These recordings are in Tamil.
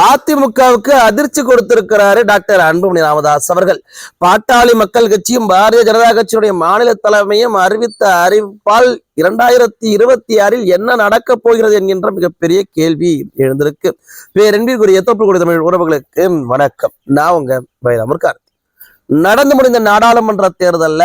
அதிமுகவுக்கு அதிர்ச்சி கொடுத்திருக்கிறாரு டாக்டர் அன்புமணி ராமதாஸ் அவர்கள். பாட்டாளி மக்கள் கட்சியும் பாரதிய ஜனதா கட்சியுடைய மாநில தலைமையும் அறிவித்த அறிவிப்பால் இரண்டாயிரத்தி இருபத்தி ஆறில் என்ன நடக்கப் போகிறது என்கின்ற மிகப்பெரிய கேள்வி எழுந்திருக்கு. பேரன்பிற்குரிய தோப்புக்குடி தமிழ் உறவுகளுக்கு வணக்கம். நான் உங்க வைரமர் நடந்து முடிந்த நாடாளுமன்ற தேர்தல்ல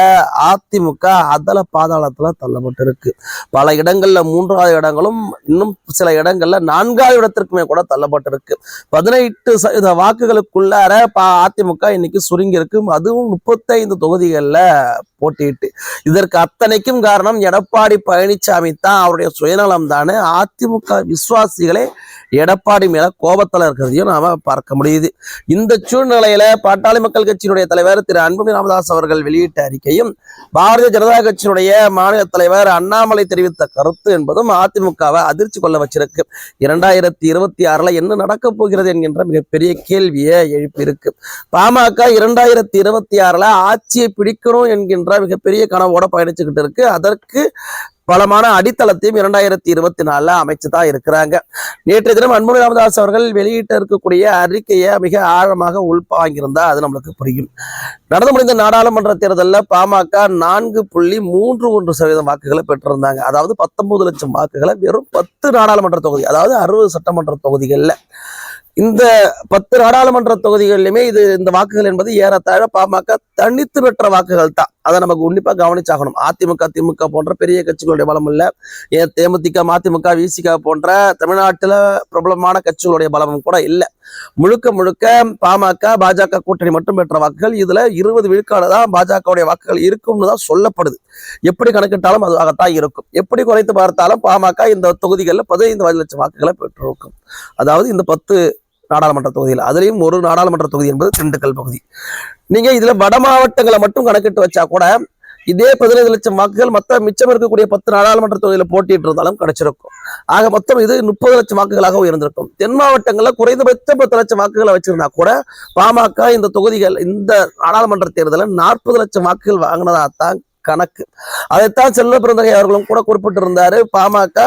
அதிமுக அதல பாதாளத்துல தள்ளப்பட்டிருக்கு. பல இடங்கள்ல மூன்றாவது இடங்களும் இன்னும் சில இடங்கள்ல நான்காவது இடத்திற்குமே கூட தள்ளப்பட்டிருக்கு. பதினெட்டு சதவீத வாக்குகளுக்குள்ளார பா அதிமுக இன்னைக்கு சுருங்கி இருக்கும் அதுவும் முப்பத்தைந்து தொகுதிகள்ல போட்டியிட்டு. இதற்கு அத்தனைக்கும் காரணம் எடப்பாடி பழனிசாமி தான். அவருடைய சுயநலம் தானே. அதிமுக விசுவாசிகளே எடப்பாடி மேல கோபத்தில் இருக்கிறதையும் நாம பார்க்க முடியுது. இந்த சூழ்நிலையில பாட்டாளி மக்கள் கட்சியினுடைய தலைவர் தலைவர் திரு அன்புமணி ராமதாஸ் அவர்கள் வெளியிட்ட அறிக்கையும் பாரதிய ஜனதா கட்சியினுடைய மாநில தலைவர் அண்ணாமலை தெரிவித்த கருத்து என்பதும் அதிமுகவை அதிர்ச்சி கொள்ள வச்சிருக்கு. இரண்டாயிரத்தி இருபத்தி ஆறுல என்ன நடக்கப் போகிறது என்கின்ற மிகப்பெரிய கேள்வியை எழுப்பியிருக்கு. பாமக இரண்டாயிரத்தி இருபத்தி ஆறுல ஆட்சியை பிடிக்கணும் என்கின்ற மிகப்பெரிய கனவோட பயணிச்சுக்கிட்டு இருக்கு. அதற்கு பலமான அடித்தளத்தையும் இரண்டாயிரத்தி இருபத்தி நாலுல அமைச்சு தான் இருக்கிறாங்க. நேற்றைய தினம் அன்புமணி ராமதாஸ் அவர்கள் வெளியிட்ட இருக்கக்கூடிய அறிக்கையை மிக ஆழமாக உள்பாங்கியிருந்தா அது நம்மளுக்கு புரியும். நடந்து முடிந்த நாடாளுமன்ற தேர்தலில் பாமக நான்கு புள்ளி மூன்று ஒன்று சதவீதம் வாக்குகளை பெற்றிருந்தாங்க. அதாவது பத்தொன்பது லட்சம் வாக்குகளை வெறும் பத்து நாடாளுமன்ற தொகுதி அதாவது அறுபது சட்டமன்ற தொகுதிகள்ல இந்த பத்து நாடாளுமன்ற தொகுதிகளிலுமே இது இந்த வாக்குகள் என்பது ஏறத்தாழ பாமக தனித்து பெற்ற வாக்குகள் தான். அதை நமக்கு உன்னிப்பா கவனிச்சாகணும். அதிமுக திமுக போன்ற பெரிய கட்சிகளுடைய பலம் இல்லை. ஏன் தேமுதிக மதிமுக விசிக போன்ற தமிழ்நாட்டில் பிரபலமான கட்சிகளுடைய பலமும் கூட இல்லை. முழுக்க முழுக்க பாமக பாஜக கூட்டணி மட்டும் பெற்ற வாக்குகள். இதுல இருபது விழுக்காடு தான் பாஜகவுடைய வாக்குகள் இருக்கும்னு தான் சொல்லப்படுது. எப்படி கணக்கிட்டாலும் அதுவாகத்தான் இருக்கும். எப்படி குறைத்து பார்த்தாலும் பாமக இந்த தொகுதிகளில் பதினைந்து லட்சம் வாக்குகளை பெற்றிருக்கும். அதாவது இந்த பத்து நாடாளுமன்ற தொகுதியில். அதுலேயும் ஒரு நாடாளுமன்ற தொகுதி என்பது திண்டுக்கல் பகுதி. நீங்க இதுல வட மாவட்டங்களை மட்டும் கணக்கிட்டு வச்சா கூட இதே பதினைந்து லட்சம் வாக்குகள் மற்ற மிச்சம் இருக்கக்கூடிய பத்து நாடாளுமன்ற தொகுதியில போட்டிட்டு இருந்தாலும் கிடைச்சிருக்கும். ஆக மொத்தம் இது முப்பது லட்சம் வாக்குகளாக உயர்ந்திருக்கும். தென் மாவட்டங்களில் குறைந்தபட்சம் பத்து லட்சம் வாக்குகளை வச்சிருந்தா கூட பாமக இந்த தொகுதிகள் இந்த நாடாளுமன்ற தேர்தலில் நாற்பது லட்சம் வாக்குகள் வாங்கினதா தான் கணக்கு. அதைத்தான் செல்வ பிறந்தகை அவர்களும் கூட குறிப்பிட்டிருந்தாரு. பாமக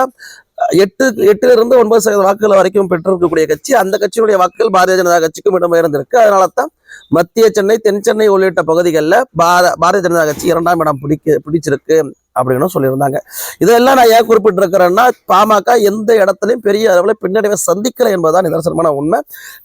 எட்டு எட்டுல இருந்து ஒன்பது சதவீத வாக்குகள் வரைக்கும் பெற்றிருக்கக்கூடிய கட்சி. அந்த கட்சியுடைய வாக்குகள் பாரதிய ஜனதா கட்சிக்கும் இடம்பெயர்ந்திருக்கு. அதனால தான் மத்திய சென்னை தென் சென்னை உள்ளிட்ட பகுதிகளில் பார பாரதிய ஜனதா கட்சி இரண்டாம் இடம் பிடிக்க பிடிச்சிருக்கு அப்படின்னு சொல்லியிருந்தாங்க. இதெல்லாம் நான் ஏன் குறிப்பிட்டிருக்கிறேன்னா பாமக எந்த இடத்துலையும் பெரிய அளவில் பின்னடைவை சந்திக்கலை என்பதுதான் நிதர்சனமான உண்மை.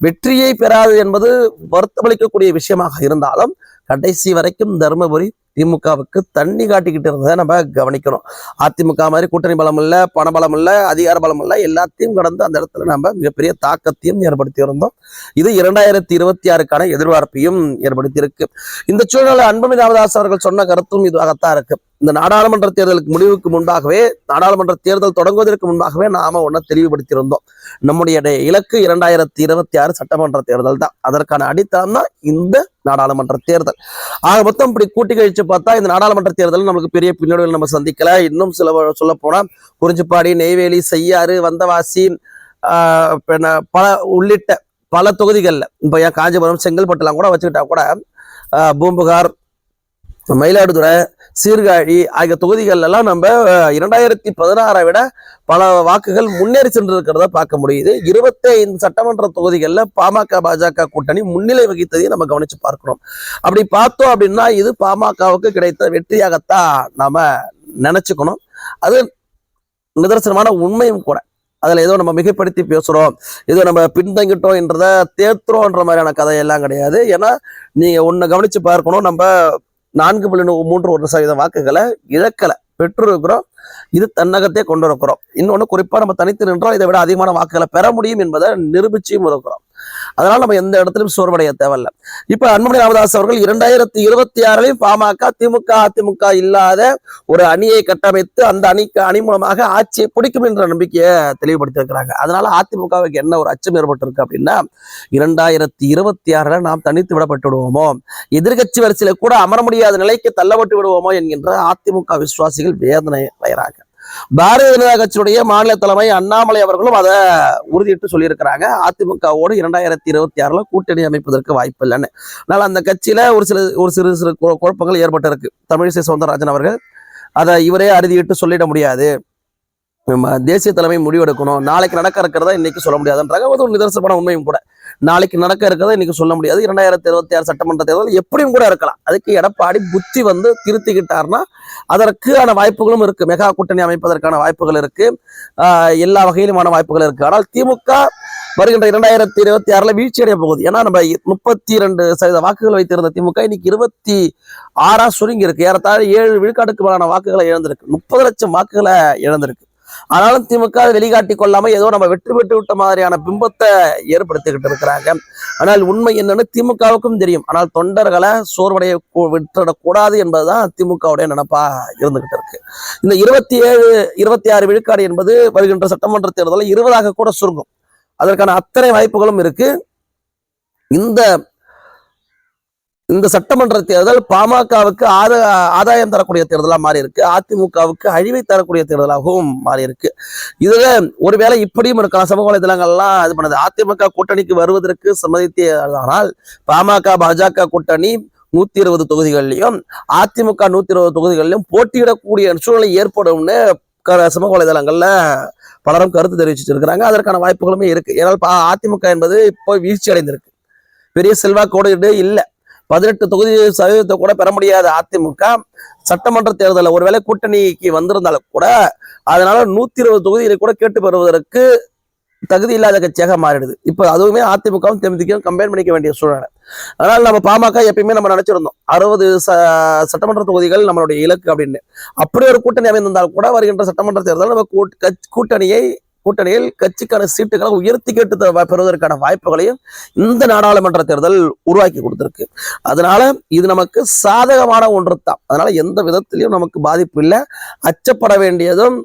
வெற்றியை பெறாது என்பது வருத்தமளிக்கக்கூடிய விஷயமாக இருந்தாலும் கடைசி வரைக்கும் தருமபுரி திமுகவுக்கு தண்ணி காட்டிக்கிட்டு இருந்ததை நம்ம கவனிக்கணும். அதிமுக மாதிரி கூட்டணி பலம் இல்லை பண பலம் இல்லை அதிகார பலம் இல்லை எல்லாத்தையும் கடந்து அந்த இடத்துல நம்ம மிகப்பெரிய தாக்கத்தையும் ஏற்படுத்தி இருந்தோம் இது இரண்டாயிரத்தி இருபத்தி ஆறுக்கான எதிர்பார்ப்பையும் ஏற்படுத்தி இருக்கு இந்த சூழ்நிலை அன்புமணி ராமதாஸ் அவர்கள் சொன்ன கருத்தும் இதுவாகத்தான் இருக்கு. இந்த நாடாளுமன்ற தேர்தலுக்கு முடிவுக்கு முன்பாகவே நாடாளுமன்ற தேர்தல் தொடங்குவதற்கு முன்பாகவே நாம ஒன்றை தெளிவுபடுத்தியிருந்தோம். நம்முடைய இலக்கு இரண்டாயிரத்தி இருபத்தி ஆறு சட்டமன்ற தேர்தல் தான். அதற்கான அடித்தளம் தான் இந்த நாடாளுமன்ற தேர்தல். ஆக மொத்தம் இப்படி கூட்டி கழிச்சு பார்த்தா இந்த நாடாளுமன்ற தேர்தல் நமக்கு பெரிய பின்னடைவுகள் நம்ம சந்திக்கல. இன்னும் சில சொல்ல போனா குறிஞ்சிப்பாடி நெய்வேலி செய்யாறு வந்தவாசி பல உள்ளிட்ட பல தொகுதிகளில் இப்போ ஏன் காஞ்சிபுரம் செங்கல்பட்டுலாம் கூட வச்சுக்கிட்டா கூட பூம்புகார் மயிலாடுதுறை சீர்காழி ஆகிய தொகுதிகள் எல்லாம் நம்ம இரண்டாயிரத்தி பதினாறை விட பல வாக்குகள் முன்னேறி சென்றிருக்கிறத பார்க்க முடியுது. இருபத்தி ஐந்து சட்டமன்ற தொகுதிகளில் பாமக பாஜக கூட்டணி முன்னிலை வகித்ததையும் நம்ம கவனித்து பார்க்கிறோம் அப்படி பார்த்தோம் அப்படின்னா இது பாமகவுக்கு கிடைத்த வெற்றியாகத்தான் நாம் நினச்சிக்கணும். அது நிதர்சனமான உண்மையும் கூட. அதில் ஏதோ நம்ம மிகைப்படுத்தி பேசுகிறோம் ஏதோ நம்ம பின்தங்கிட்டோம் என்றத தேர்த்துறோன்ற மாதிரியான கதையெல்லாம் கிடையாது. ஏன்னா நீங்கள் ஒன்று கவனித்து பார்க்கணும். நம்ம நான்கு புள்ளி மூன்று ஒரு சதவீத வாக்குகளை இழக்கல பெற்றிருக்கிறோம். இது தன்னகத்தே கொண்டு இருக்கிறோம் இன்னொன்னு குறிப்பா நம்ம தனித்து நின்றால் இதை விட அதிகமான வாக்குகளை பெற முடியும் என்பதை நிரூபிச்சியும் இருக்கிறோம். அதனால நம்ம எந்த இடத்துலையும் சோர்வடைய தேவையில்ல. இப்ப அன்புமணி ராமதாஸ் அவர்கள் இரண்டாயிரத்தி இருபத்தி ஆறுலையும் பாமக திமுக அதிமுக இல்லாத ஒரு அணியை கட்டமைத்து அந்த அணிக்கு அணி மூலமாக ஆட்சியை பிடிக்கும் என்ற நம்பிக்கையை தெளிவுபடுத்தியிருக்கிறாங்க. அதனால அதிமுகவுக்கு என்ன ஒரு அச்சம் ஏற்பட்டிருக்கு அப்படின்னா இரண்டாயிரத்தி இருபத்தி ஆறுல நாம் தனித்து விடப்பட்டு விடுவோமோ எதிர்கட்சி வரிசையில கூட அமர முடியாத நிலைக்கு தள்ளப்பட்டு விடுவோமோ என்கின்ற அதிமுக விசுவாசிகள் வேதனை வயறாங்க பாரதிய ஜனதா கட்சியுடைய மாநில தலைமை அண்ணாமலை அவர்களும் அதை உறுதியிட்டு சொல்லியிருக்கிறாங்க. அதிமுகவோடு இரண்டாயிரத்தி இருபத்தி ஆறுல கூட்டணி அமைப்பதற்கு வாய்ப்பு இல்லைன்னு. அதனால அந்த கட்சியில ஒரு சில ஒரு சிறு சிறு கு- குழப்பங்கள் ஏற்பட்டிருக்கு. தமிழிசை சவுந்தரராஜன் அவர்கள் அதை இவரே அறுதியிட்டு சொல்லிட முடியாது. தேசிய தலைமை முடிவெடுக்கணும். நாளைக்கு நடக்க இருக்கிறதா இன்னைக்கு சொல்ல முடியாதுன்றாங்க. அது ஒரு நிதர்சனமான உண்மையும் கூட. நாளைக்கு நடக்க இருக்கிறத இன்னைக்கு சொல்ல முடியாது. இரண்டாயிரத்தி இருபத்தி ஆறு சட்டமன்ற தேர்தல் எப்படியும் கூட இருக்கலாம். அதுக்கு எடப்பாடி புத்தி வந்து திருத்திக்கிட்டார்னா அதற்கான வாய்ப்புகளும் இருக்கு. மெகா கூட்டணி அமைப்பதற்கான வாய்ப்புகள் இருக்கு. எல்லா வகையிலுமான வாய்ப்புகள் இருக்கு. ஆனால் திமுக வருகின்ற இரண்டாயிரத்தி இருபத்தி ஆறுல வீழ்ச்சி அடைய போகுது. ஏன்னா நம்ம முப்பத்தி ரெண்டு சதவீத வாக்குகள் வைத்திருந்த திமுக இன்னைக்கு இருபத்தி ஆறா சுருங்கி இருக்கு. ஏறத்தாழ ஏழு விழுக்காட்டுக்கு மேலான வாக்குகளை இழந்திருக்கு. முப்பது லட்சம் வாக்குகளை இழந்திருக்கு. ஆனாலும் திமுக அதை வெளிக்காட்டி கொள்ளாம ஏதோ நம்ம வெற்றி பெற்று விட்ட மாதிரியான பிம்பத்தை ஏற்படுத்திக்கிட்டு இருக்கிறாங்க. ஆனால் உண்மை என்னன்னு திமுகவுக்கும் தெரியும். ஆனால் தொண்டர்களை சோர்வடைய விட்டுடக்கூடாது என்பதுதான் திமுகவுடைய நினப்பா இருந்துகிட்டு இருக்கு. இந்த இருபத்தி ஏழு இருபத்தி ஆறு விழுக்காடு என்பது வருகின்ற சட்டமன்ற தேர்தலில் இருபதாக கூட சுருங்கும். அதற்கான அத்தனை வாய்ப்புகளும் இருக்கு. இந்த இந்த சட்டமன்ற தேர்தல் பாமகவுக்கு ஆத ஆதாயம் தரக்கூடிய தேர்தலாக மாறி இருக்கு அதிமுகவுக்கு அழிவை தரக்கூடிய தேர்தலாகவும் மாறி இருக்கு இதுல ஒருவேளை இப்படியும் இருக்கலாம். சமூக வலைதளங்கள்லாம் இது பண்ணது. அதிமுக கூட்டணிக்கு வருவதற்கு சம்மதித்தே ஆனால் பாமக பாஜக கூட்டணி நூத்தி இருபது தொகுதிகளிலையும் அதிமுக நூத்தி இருபது தொகுதிகளிலும் போட்டியிடக்கூடிய சூழ்நிலை ஏற்படும்னு க- சமூக வலைதளங்கள்ல பலரும் கருத்து தெரிவிச்சுட்டு இருக்கிறாங்க அதற்கான வாய்ப்புகளுமே இருக்கு. ஏன்னால் பா- அதிமுக என்பது இப்போ வீழ்ச்சி அடைந்திருக்கு பெரிய செல்வாக்கோடு இல்லை. பதினெட்டு தொகுதி சதவீதத்தை கூட பெற முடியாத அதிமுக சட்டமன்ற தேர்தலில் ஒருவேளை கூட்டணிக்கு வந்திருந்தாலும் கூட அதனால நூத்தி இருபது தொகுதிகளை கூட கேட்டு பெறுவதற்கு தகுதி இல்லாத கட்சியாக மாறிடுது. இப்போ அதுவுமே அதிமுகவும் தேமுதிகவும் கம்பைன் பண்ணிக்க வேண்டிய சூழ்நிலை. அதனால நம்ம பாமக எப்பயுமே நம்ம நினைச்சிருந்தோம் அறுபது ச சட்டமன்ற தொகுதிகள் நம்மளுடைய இலக்கு அப்படின்னு. அப்படி ஒரு கூட்டணி அமைந்திருந்தால் கூட வருகின்ற சட்டமன்ற தேர்தலில் நம்ம கூட்டணியை கூட்டணியில் கட்சிக்கான சீட்டுகளை உயர்த்தி கேட்டு பெறுவதற்கான வாய்ப்புகளையும் இந்த நாடாளுமன்ற தேர்தல் உருவாக்கி கொடுத்திருக்கு. அதனால இது நமக்கு சாதகமான ஒன்று தான் அதனால எந்த விதத்திலையும் நமக்கு பாதிப்பு இல்லை. அச்சப்பட வேண்டியதும்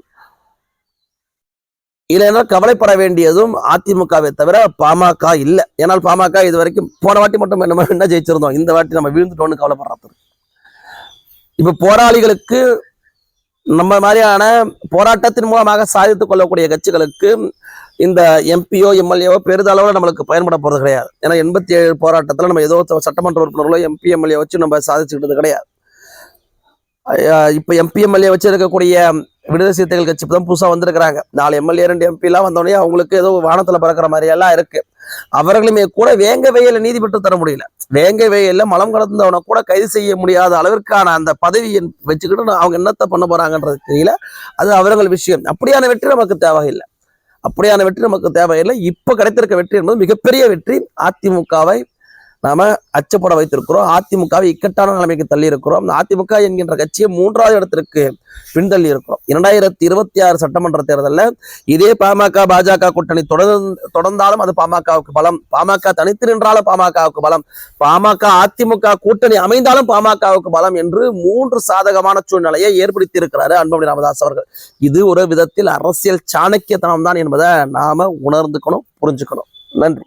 இல்லைன்னா கவலைப்பட வேண்டியதும் அதிமுகவை தவிர பாமக இல்லை. ஏன்னால் பாமக இது வரைக்கும் போன வாட்டி மட்டும் நம்ம என்ன ஜெயிச்சிருந்தோம். இந்த வாட்டி நம்ம வீழ்ந்துட்டோம்னு கவலைப்படுறது இப்போ போராளிகளுக்கு நம்ம மாதிரியான போராட்டத்தின் மூலமாக சாதித்துக் கொள்ளக்கூடிய கட்சிகளுக்கு இந்த எம்பியோ எம்எல்ஏவோ பெரிதளவில் நம்மளுக்கு பயன்பட போறது கிடையாது. ஏன்னா எண்பத்தி ஏழு போராட்டத்தில் நம்ம ஏதோ சட்டமன்ற உறுப்பினர்களோ எம்பி எம்எல்ஏ வச்சு நம்ம சாதிச்சுக்கிட்டது கிடையாது. இப்போ எம்பி எம்எல்ஏ வச்சு இருக்கக்கூடிய விடுதலை சிறுத்தைகள் கட்சி தான் புதுசாக வந்திருக்கிறாங்க. நாலு எம்எல்ஏ ரெண்டு எம்பிலாம் வந்தோடனே அவங்களுக்கு ஏதோ வானத்தில் பறக்கிற மாதிரியெல்லாம் இருக்கு. அவர்களுமே கூட வேங்க வெயில நீதி பெற்று தர முடியல. வேங்க வெயில மலம் கடந்தவனை கூட கைது செய்ய முடியாத அளவிற்கான அந்த பதவியை வச்சுக்கிட்டு அவங்க என்னத்தை பண்ண போறாங்கன்றது தெரியல. அது அவர்கள் விஷயம். அப்படியான வெற்றி நமக்கு தேவையில்லை. அப்படியான வெற்றி நமக்கு தேவையில்லை. இப்போ கிடைத்திருக்க வெற்றி என்பது மிகப்பெரிய வெற்றி. அதிமுகவை நாம அச்சப்பட வைத்திருக்கிறோம். அதிமுகவை இக்கட்டான நிலைமைக்கு தள்ளி இருக்கிறோம் அதிமுக என்கின்ற கட்சியை மூன்றாவது இடத்திற்கு பின்தள்ளி இருக்கிறோம் இரண்டாயிரத்தி இருபத்தி ஆறு சட்டமன்ற தேர்தலில் இதே பாமக பாஜக கூட்டணி தொடர்ந்து தொடர்ந்தாலும் அது பாமகவுக்கு பலம். பாமக தனித்து நின்றாலும் பாமகவுக்கு பலம். பாமக அதிமுக கூட்டணி அமைந்தாலும் பாமகவுக்கு பலம் என்று மூன்று சாதகமான சூழ்நிலையை ஏற்படுத்தி இருக்கிறாரு அன்புமணி ராமதாஸ் அவர்கள். இது ஒரு விதத்தில் அரசியல் சாணக்கியத்தனம் தான் என்பதை நாம உணர்ந்துக்கணும் புரிஞ்சுக்கணும். நன்றி.